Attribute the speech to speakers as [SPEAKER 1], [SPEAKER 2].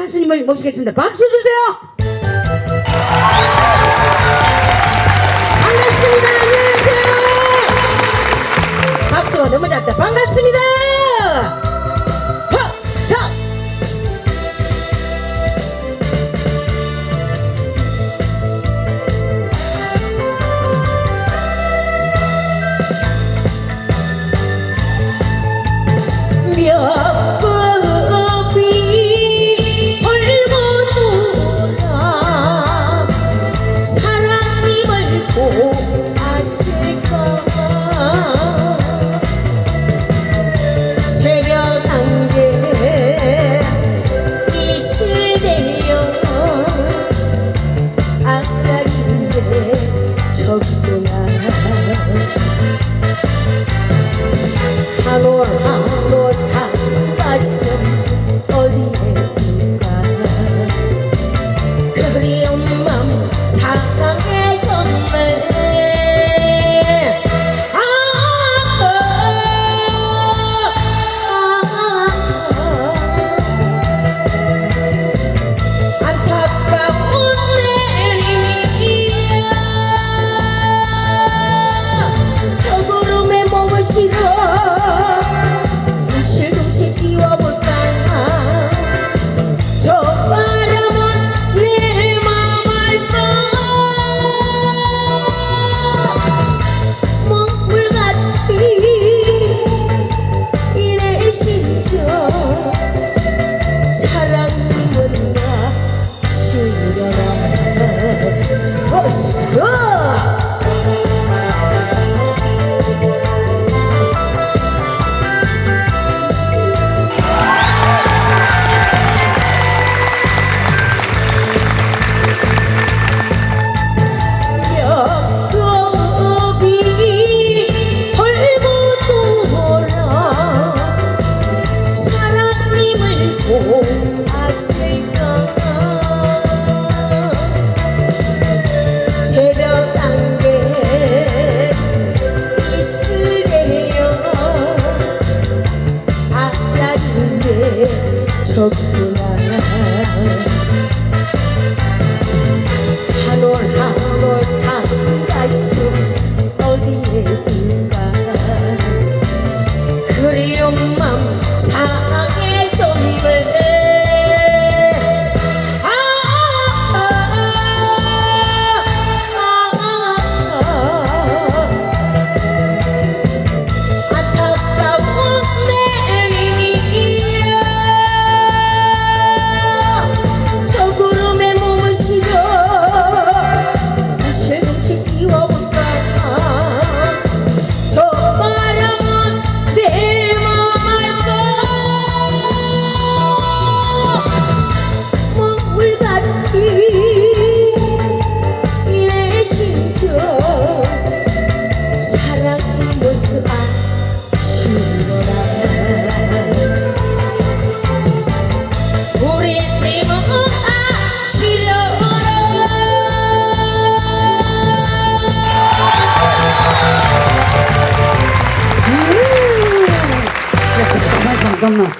[SPEAKER 1] 한수님을 모시겠습니다. 박수 주세요. 없구나 한올 한올 한 가슴 어디에 있나 그리움 адамнан